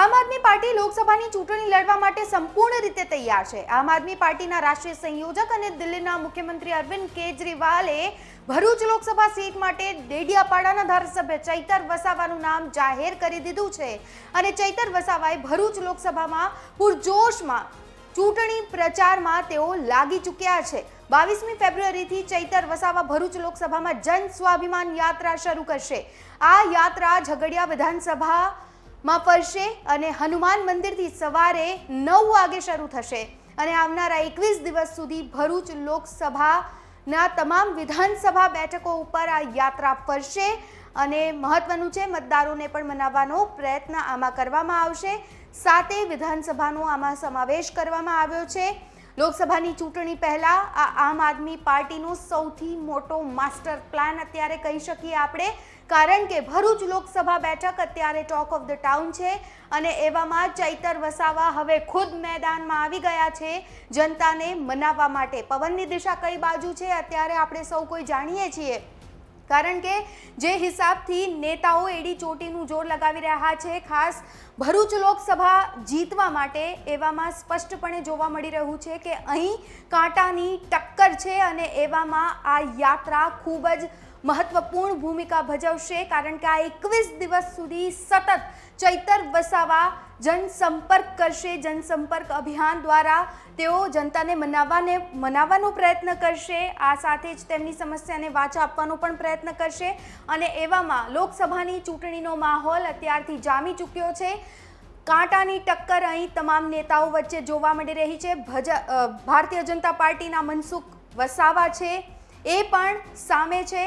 આમ આદમી પાર્ટી લોકસભાની ચૂંટણી લડવા માટે સંપૂર્ણ રીતે તૈયાર છે. આમ આદમી પાર્ટીના રાષ્ટ્રીય સંયોજક અને દિલ્હીના મુખ્યમંત્રી અરવિંદ કેજરીવાલે ભરૂચ લોકસભા સીટ માટે ડેડિયાપાડાના ધારાસભ્ય ચૈતર વસાવાનું નામ જાહેર કરી દીધું છે. અને ચૈતર વસાવાએ ભરૂચ લોકસભામાં પૂરજોશમાં ચૂંટણી પ્રચારમાં તેઓ લાગી ચૂક્યા છે. બાવીસમી ફેબ્રુઆરીથી ચૈતર વસાવા ભરૂચ લોકસભામાં જન સ્વાભિમાન યાત્રા શરૂ કરશે. આ યાત્રા ઝઘડિયા વિધાનસભામાં ફરશે અને હનુમાન મંદિરથી સવારે નવ વાગે શરૂ થશે. અને આવનારા એકવીસ દિવસ સુધી ભરૂચ લોકસભાના તમામ વિધાનસભા બેઠકો ઉપર આ યાત્રા ફરશે અને મહત્વનું છે મતદારોને પણ મનાવવાનો પ્રયત્ન આમાં કરવામાં આવશે. સાતે વિધાનસભાનો આમાં સમાવેશ કરવામાં આવ્યો છે. લોકસભાની ચૂંટણી પહેલાં આ આમ આદમી પાર્ટીનો સૌથી મોટો માસ્ટર પ્લાન અત્યારે કહી શકીએ આપણે. કારણ કે ભરૂચ લોકસભા બેઠક અત્યારે ટોક ઓફ ધ ટાઉન છે અને એવામાં ચૈતર વસાવા હવે ખુદ મેદાનમાં આવી ગયા છે. જનતાને મનાવવા માટે પવનની દિશા કઈ બાજુ છે અત્યારે આપણે સૌ કોઈ જાણીએ છીએ. કારણ કે જે હિસાબથી નેતાઓ એડી ચોટીનું જોર લગાવી રહ્યા છે, ખાસ ભરૂચ લોકસભા જીતવા માટે એવામાં સ્પષ્ટપણે જોવા મળી રહ્યું છે કે અહીં કાંટાની ટક્કર છે અને એવામાં આ યાત્રા ખૂબ જ મહત્વપૂર્ણ ભૂમિકા ભજવશે કારણ કે આ એકવીસ દિવસ સુધી સતત ચૈતર વસાવા જનસંપર્ક કરશે. જનસંપર્ક અભિયાન દ્વારા તેઓ જનતાને મનાવવાને, મનાવવાનો પ્રયત્ન કરશે. આ સાથે જ તેમની સમસ્યાને વાચા આપવાનો પણ પ્રયત્ન કરશે અને એવામાં લોકસભાની ચૂંટણીનો માહોલ અત્યારથી જામી ચૂક્યો છે. કાંટાની ટક્કર અહીં તમામ નેતાઓ વચ્ચે જોવા મળી રહી છે. ભારતીય જનતા પાર્ટીના મનસુખ વસાવા છે. એ પણ સામે છે.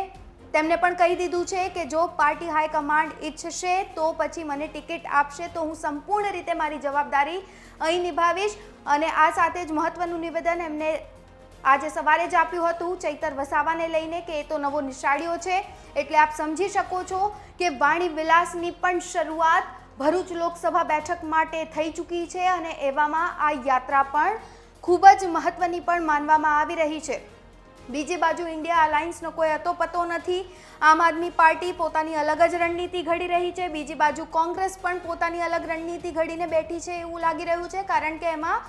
તેમણે પણ કહી દીધું છે કે જો પાર્ટી હાઈકમાન્ડ ઈચ્છશે તો પછી મને ટિકિટ આપશે તો હું સંપૂર્ણ રીતે મારી જવાબદારી અહીં નિભાવીશ. અને આ સાથે જ મહત્વનું નિવેદન એમને આજે સવારે જ આપ્યું હતું ચૈતર વસાવાને લઈને કે એ તો નવો નિશાળીઓ છે. એટલે આપ સમજી શકો છો કે વાણી વિલાસની પણ શરૂઆત ભરૂચ લોકસભા બેઠક માટે થઈ ચૂકી છે અને એવામાં આ યાત્રા પણ ખૂબ જ મહત્વની પણ માનવામાં આવી રહી છે. બીજી બાજુ ઇન્ડિયા અલાયન્સનો કોઈ અતો પતો નથી. આમ આદમી પાર્ટી પોતાની અલગ જ રણનીતિ ઘડી રહી છે. બીજી બાજુ કોંગ્રેસ પણ પોતાની અલગ રણનીતિ ઘડીને બેઠી છે એવું લાગી રહ્યું છે, કારણ કે એમાં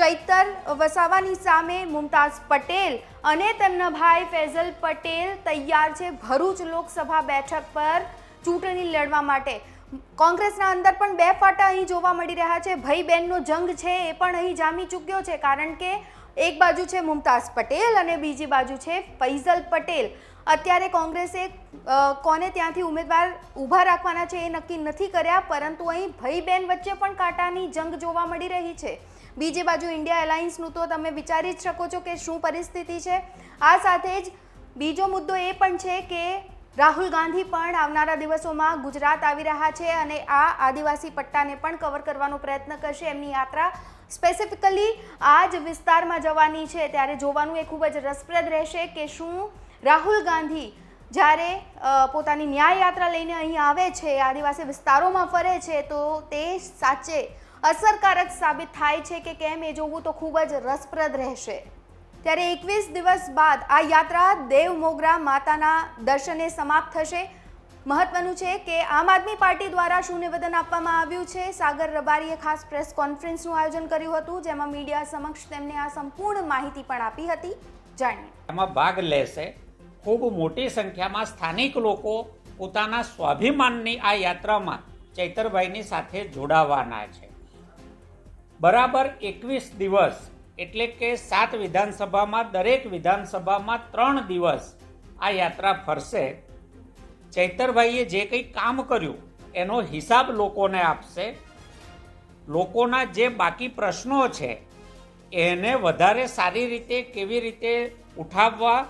ચૈતર વસાવાની સામે મુમતાઝ પટેલ અને તેમના ભાઈ ફૈઝલ પટેલ તૈયાર છે ભરૂચ લોકસભા બેઠક પર ચૂંટણી લડવા માટે. કોંગ્રેસના અંદર પણ બે ફાટા અહીં જોવા મળી રહ્યા છે. ભાઈ બહેનનો જંગ છે એ પણ અહીં જામી ચૂક્યો છે, કારણ કે એક બાજુ છે મુમતાઝ પટેલ અને બીજી બાજુ છે ફૈઝલ પટેલ. અત્યારે કોંગ્રેસે કોને ત્યાંથી ઉમેદવાર ઊભા રાખવાના છે એ નક્કી નથી કર્યા, પરંતુ અહીં ભાઈ બહેન વચ્ચે પણ કાંટાની જંગ જોવા મળી રહી છે. બીજી બાજુ ઇન્ડિયા એલાયન્સનું તો તમે વિચારી જ શકો છો કે શું પરિસ્થિતિ છે. આ સાથે જ બીજો મુદ્દો એ પણ છે કે રાહુલ ગાંધી પણ આવનારા દિવસોમાં ગુજરાત આવી રહ્યા છે અને આ આદિવાસી પટ્ટાને પણ કવર કરવાનો પ્રયત્ન કરશે. એમની યાત્રા સ્પેસિફિકલી આ જ વિસ્તારમાં જવાની છે. ત્યારે જોવાનું એ ખૂબ જ રસપ્રદ રહેશે કે શું રાહુલ ગાંધી જ્યારે પોતાની ન્યાય યાત્રા લઈને અહીં આવે છે, આદિવાસી વિસ્તારોમાં ફરે છે, તો તે સાચે અસરકારક સાબિત થાય છે કે કેમ એ જોવું તો ખૂબ જ રસપ્રદ રહેશે. ત્યારે એકવીસ દિવસ બાદ આ યાત્રા દેવ મોગરા માતાના દર્શને સમાપ્ત થશે. મહત્વનું છે કે આમ આદમી પાર્ટી દ્વારા શું નિવેદન આપવામાં આવ્યું છે? સાગર રબારીએ ખાસ પ્રેસ કોન્ફરન્સનું આયોજન કર્યું હતું, જેમાં મીડિયા સમક્ષ તેમને આ સંપૂર્ણ માહિતી પણ આપી હતી. જાણીએ. એમાં ભાગ લેશે ખૂબ મોટી સંખ્યામાં સ્થાનિક લોકો પોતાના સ્વાભિમાનની આ યાત્રામાં ચૈતરભાઈની સાથે જોડાવાના છે. બરાબર એકવીસ દિવસ એટલે કે સાત વિધાનસભામાં, દરેક વિધાનસભામાં ત્રણ દિવસ આ યાત્રા ફરશે. ચૈતરભાઈએ જે કંઈ કામ કર્યું, એનો હિસાબ લોકોને આપશે. લોકોના જે બાકી પ્રશ્નો છે, એને વધારે સારી રીતે, કેવી રીતે ઉઠાવવા,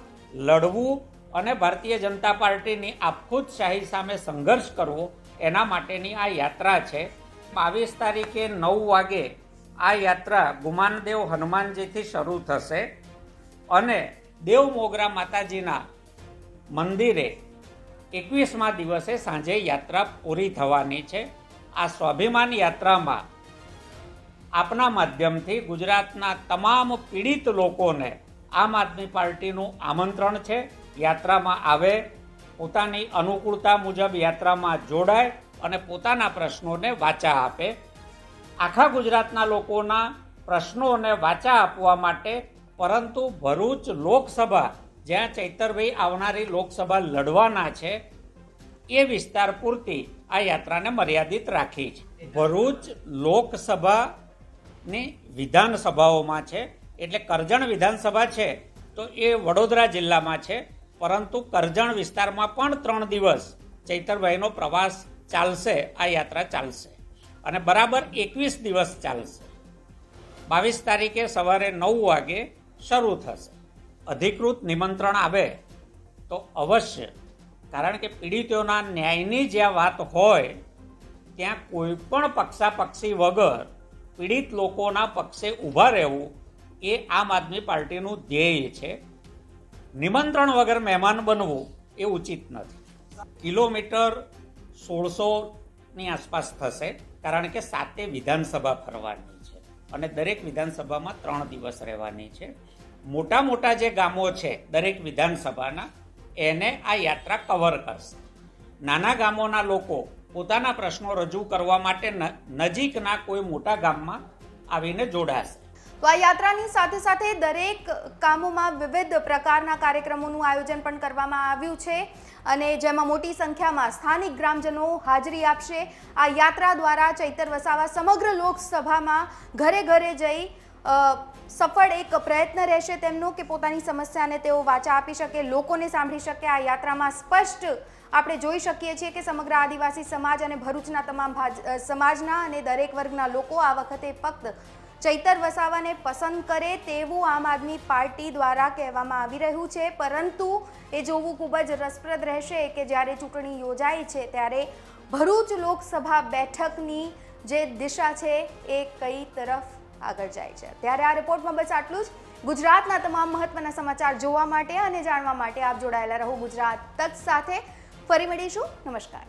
લડવું અને ભારતીય જનતા પાર્ટીની આપખુદશાહી સામે સંઘર્ષ કરવો, એના માટેની આ યાત્રા છે. બાવીસ તારીખે નવ વાગે આ યાત્રા ગુમાનદેવ હનુમાનજીથી શરૂ થશે અને દેવ મોગરા માતાજીના મંદિરે એકવીસમા દિવસે સાંજે યાત્રા પૂરી થવાની છે. આ સ્વાભિમાન યાત્રામાં આપના માધ્યમથી ગુજરાતના તમામ પીડિત લોકોને આમ આદમી પાર્ટીનું આમંત્રણ છે. યાત્રામાં આવે, પોતાની અનુકૂળતા મુજબ યાત્રામાં જોડાય અને પોતાના પ્રશ્નોને વાચા આપે. આખા ગુજરાતના લોકોના પ્રશ્નોને વાચા આપવા માટે, પરંતુ ભરૂચ લોકસભા, જ્યાં ચૈતરભાઈ આવનારી લોકસભા લડવાના છે, એ વિસ્તાર પૂરતી આ યાત્રાને મર્યાદિત રાખી છે. ભરૂચ લોકસભાની વિધાનસભાઓમાં છે, એટલે કરજણ વિધાનસભા છે, તો એ વડોદરા જિલ્લામાં છે, પરંતુ કરજણ વિસ્તારમાં પણ ત્રણ દિવસ ચૈતરભાઈનો પ્રવાસ ચાલશે, આ યાત્રા ચાલશે. અને બરાબર એકવીસ દિવસ ચાલશે. બાવીસ તારીખે સવારે નવ વાગે શરૂ થશે. અધિકૃત નિમંત્રણ આવે તો અવશ્ય. કારણ કે પીડિતોના ન્યાયની જ્યાં વાત હોય, ત્યાં કોઈ પણ પક્ષાપક્ષી વગર પીડિત લોકોના પક્ષે ઊભા રહેવું એ આમ આદમી પાર્ટીનું ધ્યેય છે. નિમંત્રણ વગર મહેમાન બનવું એ ઉચિત નથી. કિલોમીટર સોળસોની આસપાસ થશે. કારણ કે સાતે વિધાનસભા ફરવાની છે અને દરેક વિધાનસભામાં ત્રણ દિવસ રહેવાની છે. મોટા મોટા જે ગામો છે, દરેક વિધાનસભાના, એને આ યાત્રા કવર કરશે. નાના ગામોના લોકો પોતાના પ્રશ્નો રજૂ કરવા માટે નજીકના કોઈ મોટા ગામમાં આવીને જોડાશે. તો આ યાત્રાની સાથે સાથે દરેક કામોમાં વિવિધ પ્રકારના કાર્યક્રમોનું આયોજન પણ કરવામાં આવ્યું છે અને જેમાં મોટી સંખ્યામાં સ્થાનિક ગ્રામજનો હાજરી આપશે. આ યાત્રા દ્વારા ચૈતર વસાવા સમગ્ર લોકસભામાં ઘરે ઘરે જઈ સફળ એક પ્રયત્ન રહેશે તેમનો કે પોતાની સમસ્યાને તેઓ વાચા આપી શકે, લોકોને સાંભળી શકે. આ યાત્રામાં સ્પષ્ટ આપણે જોઈ શકીએ છીએ કે સમગ્ર આદિવાસી સમાજ અને ભરૂચના તમામ સમાજના અને દરેક વર્ગના લોકો આ વખતે ફક્ત ચૈતર વસાવાને પસંદ કરે તેવું આમ આદમી પાર્ટી દ્વારા કહેવામાં આવી રહ્યું છે. પરંતુ એ જોવું ખૂબ જ રસપ્રદ રહેશે કે જ્યારે ચૂંટણી યોજાય છે ત્યારે ભરૂચ લોકસભા બેઠકની જે દિશા છે એ કઈ તરફ આગળ જાય છે. ત્યારે આ રિપોર્ટમાં બસ આટલું જ. ગુજરાતના તમામ મહત્વના સમાચાર જોવા માટે અને જાણવા માટે આપ જોડાયેલા રહો ગુજરાત તક સાથે. ફરી મળીશું. નમસ્કાર.